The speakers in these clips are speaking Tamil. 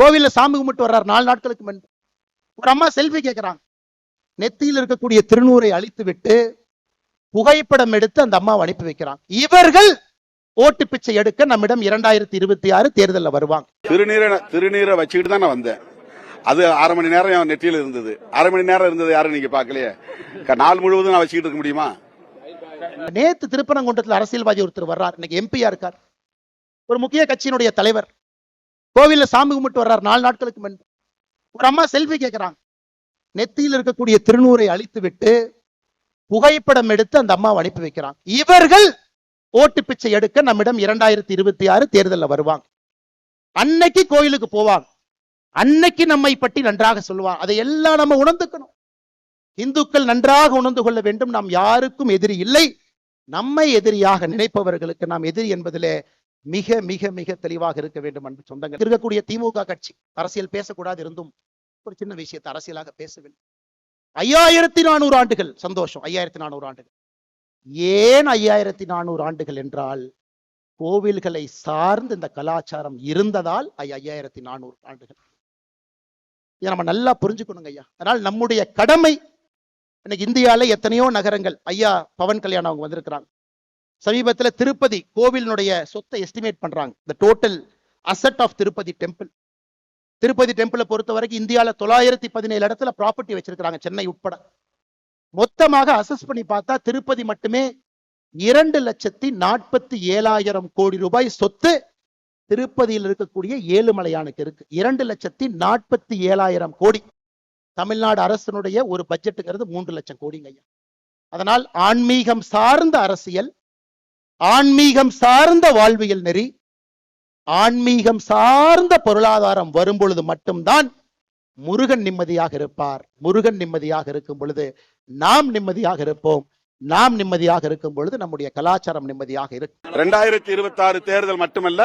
கோவில்ல சாமி கும்பிட்டு வர்றாரு. நாலு நாட்களுக்கு முன்பு ஒரு அம்மா செல்ஃபி கேட்கிறாங்க நெத்தியில் இருக்கக்கூடிய திருநூறை அழித்து விட்டு புகைப்படம் எடுத்து அந்த அம்மாவை அனுப்பி வைக்கிறாங்க. இவர்கள் ஓட்டு பிச்சை எடுக்க நம்மிடம் இரண்டாயிரத்தி இருபத்தி ஆறு தேர்தலில் வருவாங்க. திருநீரை திருநீரை வச்சுக்கிட்டு தான் நான் வந்தேன். அது அரை மணி நேரம் என் நெற்றியில் இருந்தது. அரை மணி நேரம் இருந்தது யாரும் நீங்க பார்க்கலையே. க- நாள் முழுவதும் நான் வச்சுக்கிட்டு இருக்க முடியுமா? நேத்து திருப்பரங்குன்றத்தில் அரசியல்வாதி ஒருத்தர் வர்றார். இன்னைக்கு எம்பியா இருக்கார். ஒரு முக்கிய கட்சியினுடைய தலைவர். கோவில்ல சாமி கும்பிட்டு வர்றாரு. நாலு நாட்களுக்கு முன்பு ஒரு அம்மா செல்ஃபி கேட்கிறாங்க நெத்தியில் இருக்கக்கூடிய திருநூரை அழித்து விட்டு புகைப்படம் எடுத்து அந்த அம்மாவை அனுப்பி வைக்கிறாங்க. இவர்கள் ஓட்டு பிச்சை எடுக்க நம்மிடம் இரண்டாயிரத்தி இருபத்தி ஆறு தேர்தலில் வருவாங்க. அன்னைக்கு கோயிலுக்கு போவாங்க. அன்னைக்கு நம்மை பற்றி நன்றாக சொல்லுவாங்க. அதை எல்லாம் நம்ம உணர்ந்துக்கணும். இந்துக்கள் நன்றாக உணர்ந்து கொள்ள வேண்டும். நாம் யாருக்கும் எதிரி இல்லை. நம்மை எதிரியாக நினைப்பவர்களுக்கு நாம் எதிரி என்பதிலே மிக மிக மிக தெளிவாக இருக்க வேண்டும் அன்பு சொந்தங்கள். இருக்கக்கூடிய திமுக கட்சி அரசியல் பேசக்கூடாது இருந்தும் ஒரு சின்ன விஷயத்தை அரசியலாக பேசவில்லை. ஐயாயிரத்தி நானூறு ஆண்டுகள் சந்தோஷம் ஐயாயிரத்தி நானூறு ஆண்டுகள். ஏன் ஐயாயிரத்தி நானூறு ஆண்டுகள் என்றால் கோவில்களை சார்ந்து இந்த கலாச்சாரம் இருந்ததால் ஐ- ஐயாயிரத்தி நானூறு ஆண்டுகள். இதை நம்ம நல்லா புரிஞ்சுக்கணுங்க ஐயா. அதனால் நம்முடைய கடமை இன்னைக்கு இந்தியால எத்தனையோ நகரங்கள் ஐயா பவன் கல்யாணம் அவங்க வந்திருக்கிறாங்க. சமீபத்துல திருப்பதி கோவிலினுடைய சொத்தை எஸ்டிமேட் பண்றாங்க. இந்த total asset of Tirupati temple Tirupati டெம்பிளை பொறுத்த வரைக்கும் இந்தியால தொள்ளாயிரத்தி பதினேழு இடத்துல ப்ராப்பர்ட்டி வச்சிருக்கிறாங்க சென்னை உட்பட. மொத்தமாக அசஸ் பண்ணி பார்த்தா திருப்பதி மட்டுமே இரண்டு லட்சத்தி நாற்பத்தி ஏழாயிரம் கோடி ரூபாய் சொத்து திருப்பதியில் இருக்கக்கூடிய ஏழுமலையானுக்கு இருக்கு. இரண்டு லட்சத்தி நாற்பத்தி ஏழாயிரம் கோடி. தமிழ்நாடு அரசினுடைய ஒரு பட்ஜெட்டுங்கிறது மூன்று லட்சம் கோடிங்க ஐயா. அதனால் ஆன்மீகம் சார்ந்த அரசியல் ஆன்மீகம் சார்ந்த வாழ்வியல் நெறி ஆன்மீகம் சார்ந்த பொருளாதாரம் வரும் பொழுது மட்டும்தான் முருகன் நிம்மதியாக இருப்பார். முருகன் நிம்மதியாக இருக்கும் பொழுது நாம் நிம்மதியாக இருப்போம். நாம் நிம்மதியாக இருக்கும் பொழுது நம்முடைய கலாச்சாரம் நிம்மதியாக இருக்கும் ரெண்டாயிரத்தி இருபத்தி ஆறு தேர்தல் மட்டுமல்ல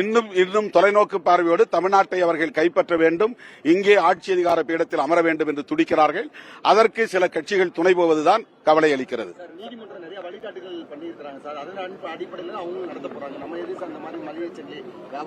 இன்னும் இன்னும் தொலைநோக்கு பார்வையோடு தமிழ்நாட்டை அவர்கள் கைப்பற்ற வேண்டும் இங்கே ஆட்சி அதிகார பீடத்தில் அமர வேண்டும் என்று துடிக்கிறார்கள். அதற்கு சில கட்சிகள் துணை போவதுதான் கவலை அளிக்கிறது. வழிகாட்டுகள் பண்ணியிருக்காங்க சார். அதன் அடிப்ப- அடிப்படையில் அவங்களும் நடத்த போறாங்க. நம்ம எது சார் அந்த மாதிரி மளிகை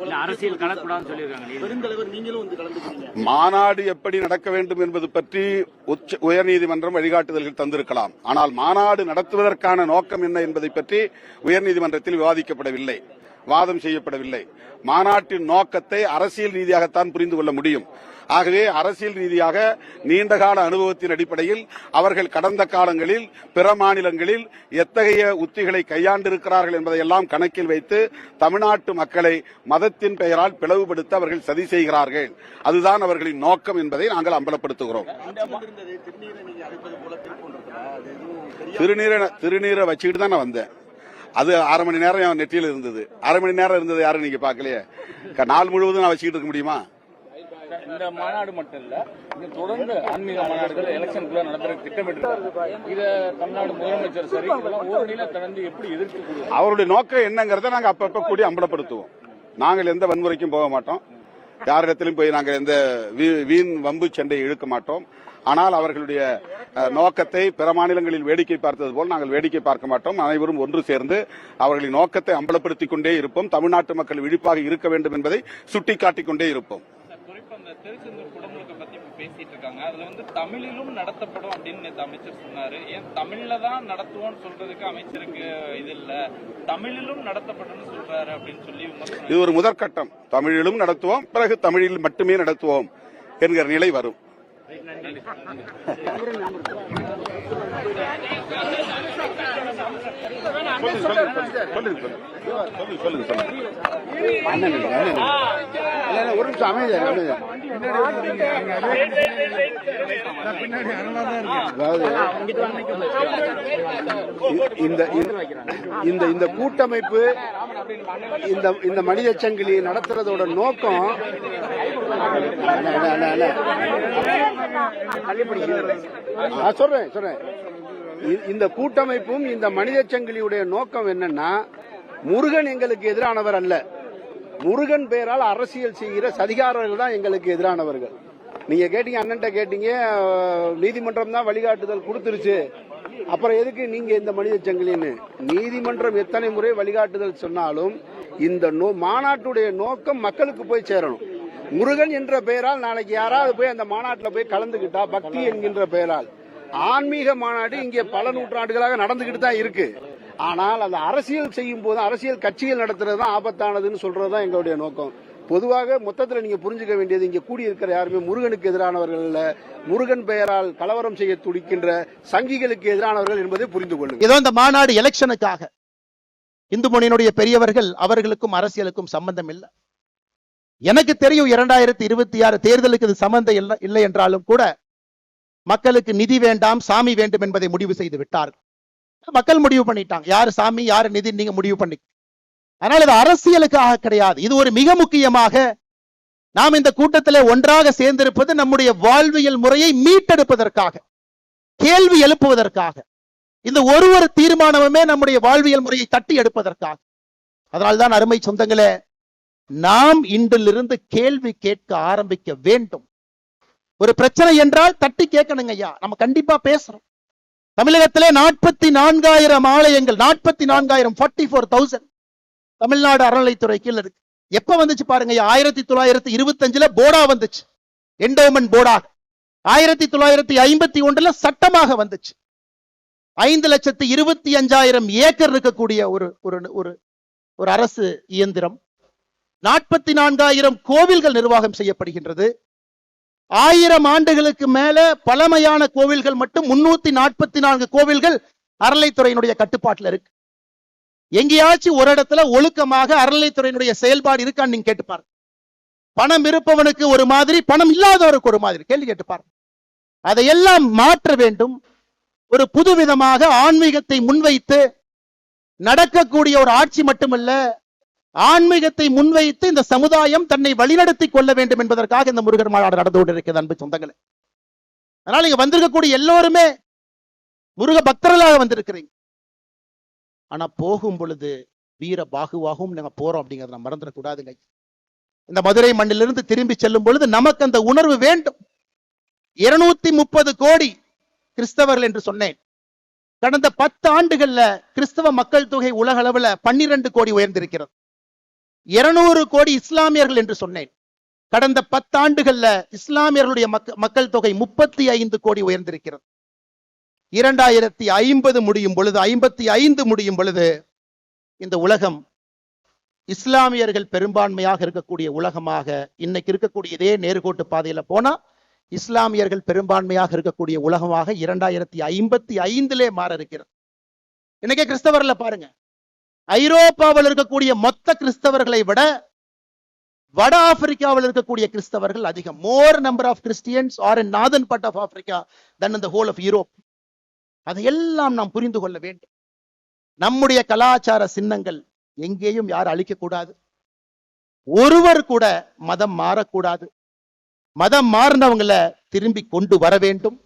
இல்ல, அரசியல் கலக்கூடாதுன்னு சொல்லியிருக்காங்க. பெருந்தலைவர் நீங்களும் வந்து கலந்துக்கிறீங்க. மாநாடு எப்படி நடக்க வேண்டும் என்பது பற்றி உச்ச உயர்நீதிமன்றம் வழிகாட்டுதல்கள் தந்திருக்கலாம். ஆனால் மாநாடு நடத்துவதற்கான நோக்கம் என்ன என்பதை பற்றி உயர்நீதிமன்றத்தில் விவாதிக்கப்படவில்லை. வாதம் செய்யப்படவில்லை. மாநாட்டின் நோக்கத்தை அரசியல் ரீதியாகத்தான் புரிந்து கொள்ள முடியும். ஆகவே அரசியல் ரீதியாக நீண்டகால அனுபவத்தின் அடிப்படையில் அவர்கள் கடந்த காலங்களில் பிற மாநிலங்களில் எத்தகைய உத்திகளை கையாண்டிருக்கிறார்கள் என்பதையெல்லாம் கணக்கில் வைத்து தமிழ்நாட்டு மக்களை மதத்தின் பெயரால் பிளவுபடுத்த அவர்கள் சதி செய்கிறார்கள். அதுதான் அவர்களின் நோக்கம் என்பதை நாங்கள் அம்பலப்படுத்துகிறோம். திருநீரை திருநீரை வச்சுக்கிட்டு தான் நான் வந்தேன். அது அரை மணி நேரம் என் நெற்றியில் இருந்தது. அரை மணி நேரம் இருந்தது யாரும் நீங்க பாக்கலையே நாள் முழுவதும் நான் வச்சுக்கிட்டு இருக்க முடியுமா? இந்த மாநாடு மட்டும் இல்ல இது தொடர்ந்து ஆன்மீக மாநாடுகள் எலெக்ஷனுக்குள்ள நடத்துற திட்டமிட்டு இத தமிழ்நாடு முதலமைச்சர் சரி இதெல்லாம் ஓரணியில எப்படி எதிர்க்கக்கூடிய அவருடைய நோக்கம் என்னங்கிறத நாங்க அப்பப்ப கூடி அம்பலப்படுத்துவோம். நாங்கள் எந்த வன்முறைக்கும் போக மாட்டோம். யாரிடத்திலும் போய் நாங்கள் எந்த வீண் வம்பு சண்டை இழுக்க மாட்டோம். ஆனால் அவர்களுடைய நோக்கத்தை பிற மாநிலங்களில் வேடிக்கை பார்த்தது போல் நாங்கள் வேடிக்கை பார்க்க மாட்டோம். அனைவரும் ஒன்று சேர்ந்து அவர்களின் நோக்கத்தை அம்பலப்படுத்திக் கொண்டே இருப்போம். தமிழ்நாட்டு மக்கள் விழிப்பாக இருக்க வேண்டும் என்பதை சுட்டிக்காட்டிக் கொண்டே இருப்போம். திருச்செந்தூர் குடமுழுக்க பத்தி இப்ப பேசிட்டு இருக்காங்க அதுல வந்து தமிழிலும் நடத்தப்படும் அப்படின்னு அமைச்சர் சொன்னாரு ஏன் தமிழ்ல தான் நடத்துவோம்னு சொல்றதுக்கு அமைச்சருக்கு இது இல்ல தமிழிலும் நடத்தப்படும் சொல்றாரு அப்படின்னு சொல்லி இது ஒரு முதற்கட்டம் தமிழிலும் நடத்துவோம் பிறகு தமிழில் மட்டுமே நடத்துவோம் என்கிற நிலை வரும் ஒரு நிமிஷம் அமைதியா அதாவது இந்த இந்த இந்த கூட்டமைப்பு இந்த இந்த மனித சங்கிலி நடத்துறதோட நோக்கம் சொல்றேன் சொல்றேன். இந்த கூட்டமைப்பும் இந்த மனித சங்கிலியுடைய நோக்கம் என்னன்னா முருகன் எங்களுக்கு எதிரானவர் அல்ல. முருகன் பெயரால் அரசியல் செய்கிற சதிகாரர்கள் தான் எங்களுக்கு எதிரானவர்கள். நீங்க கேட்டீங்க அண்ணன்ட்ட கேட்டீங்க நீதிமன்றம் தான் வழிகாட்டுதல் கொடுத்துருச்சு. அப்புறம் எதுக்கு நீங்க இந்த மனித சங்கிலின்னு? நீதிமன்றம் எத்தனை முறை வழிகாட்டுதல் சொன்னாலும் இந்த நோ- மாநாட்டுடைய நோக்கம் மக்களுக்கு போய் சேரணும். முருகன் என்ற பெயரால் நாளைக்கு யாராவது போய் அந்த மாநாட்டில் போய் கலந்துகிட்டா பக்தி என்கின்ற பெயரால். ஆன்மீக மாநாடு இங்கே பல நூற்றாண்டுகளாக நடந்துகிட்டு தான் இருக்கு. ஆனால் அந்த அரசியல் செய்யும் போது அரசியல் கட்சிகள் நடத்துறது தான் ஆபத்தானதுன்னு சொல்றது தான் எங்களுடைய நோக்கம். பொதுவாக மொத்தத்தில் நீங்க புரிஞ்சுக்க வேண்டியது இங்க கூடியிருக்கிற யாருமே முருகனுக்கு எதிரானவர்கள் இல்ல. முருகன் பெயரால் கலவரம் செய்ய துடிக்கின்ற சங்கிகளுக்கு எதிரானவர்கள் என்பதை புரிந்து கொள்ளுங்க ஏதோ இந்த மாநாடு எலெக்ஷனுக்காக. இந்து முன்னணியினுடைய பெரியவர்கள் அவர்களுக்கும் அரசியலுக்கும் சம்பந்தம் இல்லை. எனக்கு தெரியும் இரண்டாயிரத்தி இருபத்தி ஆறு தேர்தலுக்கு இது சம்பந்தம் இல்லை இல்லை என்றாலும் கூட மக்களுக்கு நிதி வேண்டாம் சாமி வேண்டும் என்பதை முடிவு செய்து விட்டார்கள். மக்கள் முடிவு பண்ணிட்டாங்க. யாரு சாமி யாரு நிதி நீங்க முடிவு பண்ணி. அதனால இது அரசியலுக்காக கிடையாது. இது ஒரு மிக முக்கியமாக நாம் இந்த கூட்டத்திலே ஒன்றாக சேர்ந்திருப்பது நம்முடைய வாழ்வியல் முறையை மீட்டெடுப்பதற்காக கேள்வி எழுப்புவதற்காக இந்த ஒரு ஒரு தீர்மானமுமே நம்முடைய வாழ்வியல் முறையை தட்டி எடுப்பதற்காக. அதனால்தான் அருமை சொந்தங்களே நாம் இன்றிலிருந்து கேள்வி கேட்க ஆரம்பிக்க வேண்டும். ஒரு பிரச்சனை என்றால் தட்டி கேட்கணுங்க ஐயா நம்ம கண்டிப்பா பேசுறோம். தமிழகத்திலே நாற்பத்தி நான்காயிரம் ஆலயங்கள் நாற்பத்தி நான்காயிரம் ஃபார்ட்டி ஃபோர் தௌசண்ட் தமிழ்நாடு அறநிலைத்துறை கீழ இருக்கு. எப்ப வந்துச்சு பாருங்க ஆயிரத்தி தொள்ளாயிரத்தி இருபத்தஞ்சுல போர்டா வந்துச்சு. என்டோமெண்ட் போர்டா ஆயிரத்தி தொள்ளாயிரத்தி ஐம்பத்தி ஒன்றுல சட்டமாக வந்துச்சு. ஐந்து லட்சத்தி இருபத்தி அஞ்சாயிரம் ஏக்கர் இருக்கக்கூடிய ஒரு ஒரு ஒரு ஒரு அரசு இயந்திரம். நாற்பத்தி நான்காயிரம் கோவில்கள் நிர்வாகம் செய்யப்படுகின்றது. ஆயிரம் ஆண்டுகளுக்கு மேல பழமையான கோவில்கள் மட்டும் முன்னூத்தி நாற்பத்தி நான்கு கோவில்கள் அறநிலைத்துறையினுடைய கட்டுப்பாட்டுல இருக்கு. எங்கேயாச்சும் ஒரு இடத்துல ஒழுக்கமாக அறநிலைத்துறையினுடைய செயல்பாடு இருக்கான்னு நீங்க கேட்டுப்பாரு பணம் இருப்பவனுக்கு ஒரு மாதிரி பணம் இல்லாதவருக்கு ஒரு மாதிரி. கேள்வி கேட்டுப்பாரு அதையெல்லாம் மாற்ற வேண்டும். ஒரு புதுவிதமாக ஆன்மீகத்தை முன்வைத்து நடக்கக்கூடிய ஒரு ஆட்சி மட்டுமல்ல ஆன்மீகத்தை முன்வைத்து இந்த சமுதாயம் தன்னை வழிநடத்தி கொள்ள வேண்டும் என்பதற்காக இந்த முருகர் மாநாடு நடந்து கொண்டிருக்கிறது அன்பு சொந்தங்களே. அதனால இங்க வந்திருக்கக்கூடிய எல்லோருமே முருக பக்தர்களாக வந்திருக்கிறீங்க. ஆனா போகும் பொழுது வீர பாகுவாகவும் நாங்க போறோம் அப்படிங்கறத நம்ம மறந்துடக்கூடாதுங்க இந்த மதுரை மண்ணிலிருந்து திரும்பி செல்லும் பொழுது நமக்கு அந்த உணர்வு வேண்டும். இருநூத்தி முப்பது கோடி கிறிஸ்தவர்கள் என்று சொன்னேன். கடந்த பத்து ஆண்டுகள்ல கிறிஸ்தவ மக்கள் தொகை உலக அளவுல பன்னிரண்டு கோடி உயர்ந்திருக்கிறது. இருநூறு கோடி இஸ்லாமியர்கள் என்று சொன்னேன். கடந்த பத்தாண்டுகள்ல இஸ்லாமியர்களுடைய மக்க- மக்கள் தொகை முப்பத்தி ஐந்து கோடி உயர்ந்திருக்கிறது. இரண்டாயிரத்தி ஐம்பது முடியும் பொழுது ஐம்பத்தி ஐந்து முடியும் பொழுது இந்த உலகம் இஸ்லாமியர்கள் பெரும்பான்மையாக இருக்கக்கூடிய உலகமாக இன்னைக்கு இருக்கக்கூடிய இதே நேர்கோட்டு பாதையில போனா இஸ்லாமியர்கள் பெரும்பான்மையாக இருக்கக்கூடிய உலகமாக இரண்டாயிரத்தி ஐம்பத்தி ஐந்திலே மாற இருக்கிறது. இன்னைக்கே கிறிஸ்தவர்ல பாருங்க. ஐரோப்பாவில் இருக்கக்கூடிய மொத்த கிறிஸ்தவர்களை விட வட ஆப்பிரிக்காவில் இருக்கக்கூடிய கிறிஸ்தவர்கள் அதிகம். More number of Christians are in northern part of Africa than இந்த ஹோல் ஆஃப் யூரோப் அதையெல்லாம் நாம் புரிந்து கொள்ள வேண்டும். நம்முடைய கலாச்சார சின்னங்கள் எங்கேயும் யாரும் அழிக்க கூடாது. ஒருவர் கூட மதம் மாறக்கூடாது. மதம் மாறினவங்களை திரும்பி கொண்டு வர வேண்டும்.